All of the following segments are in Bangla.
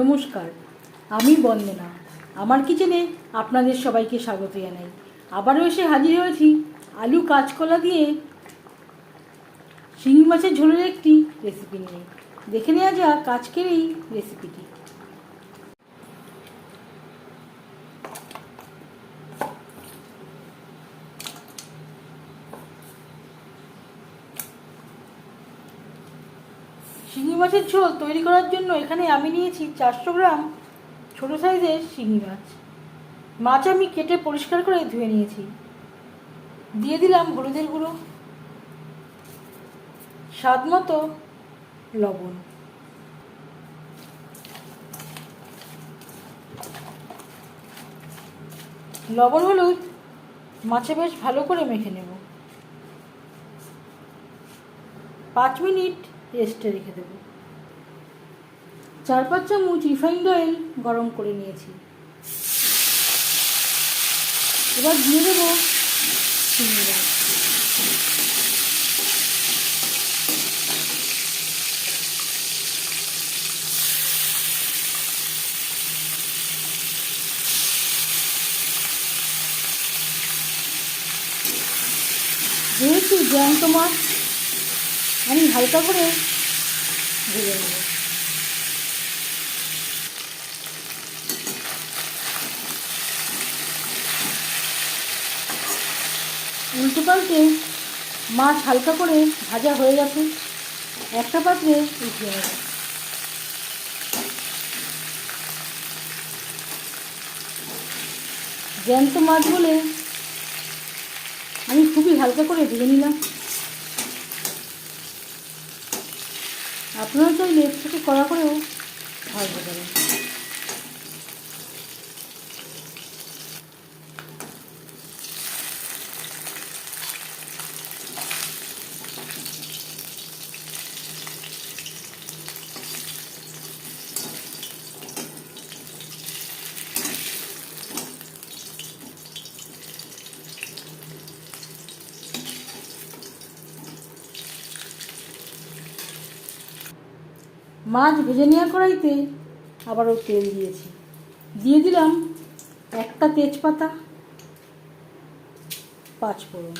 নমস্কার, আমি বন্দনা। আমার কিচেনে আপনাদের সবাইকে স্বাগত জানাই। আবারও এসে হাজির হয়েছি আলু কাঁচকলা দিয়ে শিঙি মাছের ঝোলের একটি রেসিপি নিয়ে। দেখে নেওয়া যাক আজকের এই রেসিপিটি শিঙি মাছের ঝোল তৈরি করার জন্য এখানে আমি নিয়েছি চারশো গ্রাম ছোটো সাইজের শিঙি মাছ। মাছ আমি কেটে পরিষ্কার করে ধুয়ে নিয়েছি। দিয়ে দিলাম হলুদের গুঁড়ো, স্বাদ মতো লবণ। লবণ হলুদ মাছে বেশ ভালো করে মেখে নেব। পাঁচ মিনিট রেস্টে রেখে দেব। চার পাঁচ চামচ রিফাইন্ড অয়েল গরম করে নিয়েছি। এবার দিয়ে দেবো চিনি যেহেতু জ্যান্ত মাছ আমি হালকা করে ভেজে নেব। উল্টো পাল্টে মাছ হালকা করে ভাজা হয়ে গেছে। একটা পাত্রে উঠিয়ে নেব। জ্যান্ত মাছ বলে আমি খুবই হালকা করে ভেজে নিলাম। আপনারা তো এর থেকে করা করেও ভাজতে পারেন। মাছ ভেজে নেওয়া কড়াইতে আবারও তেল দিয়েছি। দিয়ে দিলাম একটা তেজপাতা, পাঁচ ফোড়ন।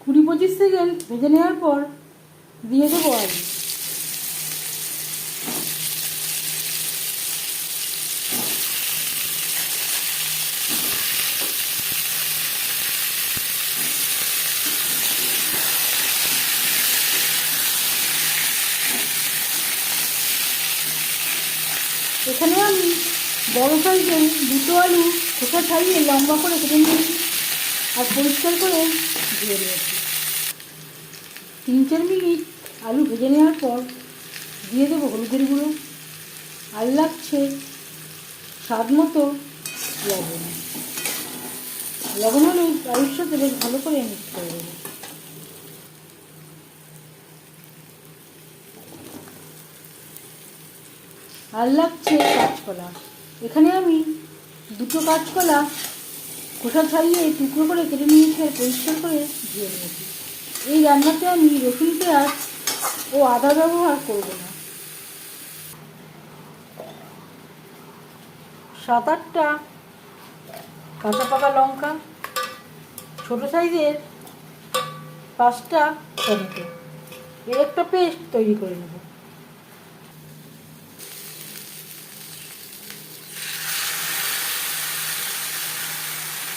কুড়ি পঁচিশ সেকেন্ড ভেজে নেওয়ার পর দিয়ে দেবো আলু। এখানে আমি বড় সাইজের দুটো আলু খোসা ছাড়িয়ে লম্বা করে কেটে নিয়েছি আর পরিষ্কার করে ধুয়ে নিয়েছি। তিন চার মিনিট আলু ভেজে নেওয়ার পর দিয়ে দেবো হলুদের গুঁড়ো আর লাগছে স্বাদ মতো লবণ। লবণ হলুদ আলুর সাথে বেশ ভালো করে মিক্স করে দেবো আর লাগছে কাঁচকলা। এখানে আমি দুটো কাঁচকলা খোসা ছাড়িয়ে টুকরো করে কেটে নিয়েছি আর পরিষ্কার করে ধুয়ে নিয়েছি। এই রান্নাতে আমি রসুন, পেঁয়াজ ও আদা ব্যবহার করব না। সাত আটটা কাঁচা পাকা লঙ্কা, ছোটো সাইজের পাঁচটা টমেটো। এর একটা পেস্ট তৈরি করে নেব।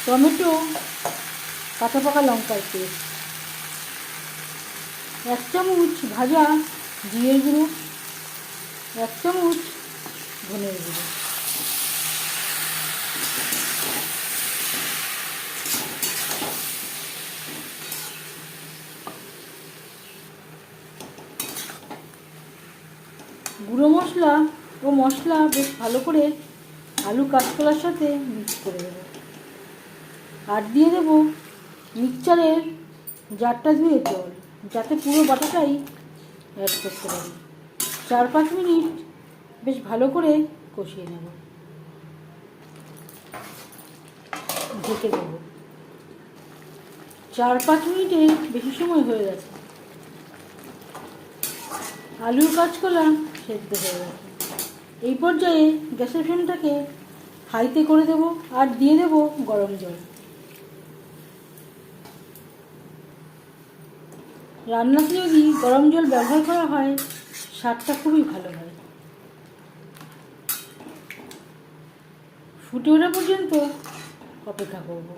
টমেটো, কাঁচা পাকা লঙ্কার পেস্ট এক চামচ ভাজা জিরের গুঁড়ো, এক চামচ ধনের গুঁড়ো। গুঁড়ো মশলা ও মশলা বেশ ভালো করে আলু কাঁচকলার সাথে মিক্স করে দেবো। আর দিয়ে দেবো। মিক্সচারের জারটা ধুয়ে জল, যাতে পুরো বাটাটাই অ্যাড করতে পারি। চার পাঁচ মিনিট বেশ ভালো করে কষিয়ে নেব। ঢেকে দেবো। চার পাঁচ মিনিটে বেশি সময় হয়ে গেছে। আলুর কাঁচকলা সেদ্ধ হয়ে গেছে। এই পর্যায়ে গ্যাসের ফ্লেমটাকে হাইতে করে দেব আর দিয়ে দেব গরম জল। রান্নাতে যদি গরম জল ব্যবহার করা হয়, স্বাদটা খুবই ভালো হয়। ফুটে ওঠা পর্যন্ত অপেক্ষা করব।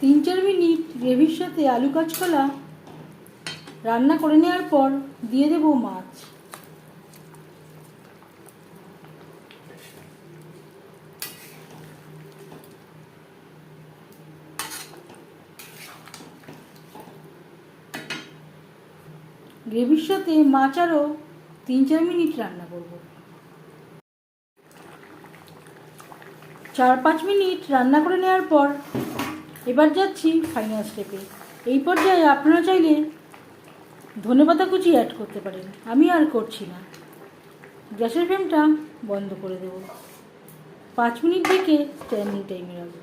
তিন চার মিনিট গ্রেভির সাথে আলু কাঁচকলা রান্না করে নেওয়ার পর দিয়ে দেব মাছ। গ্রেভির সাথে মাছ আরও তিন চার মিনিট রান্না করব। চার পাঁচ মিনিট রান্না করে নেওয়ার পর এবার যাচ্ছি ফাইনাল স্টেপে এই পর্যায়ে আপনারা চাইলে ধনেপাতা কুচি অ্যাড করতে পারেন। আমি আর করছি না। গ্যাসের ফ্লেমটা বন্ধ করে দেব। পাঁচ মিনিট থেকে স্ট্যান্ডিং টাইমে রাখব।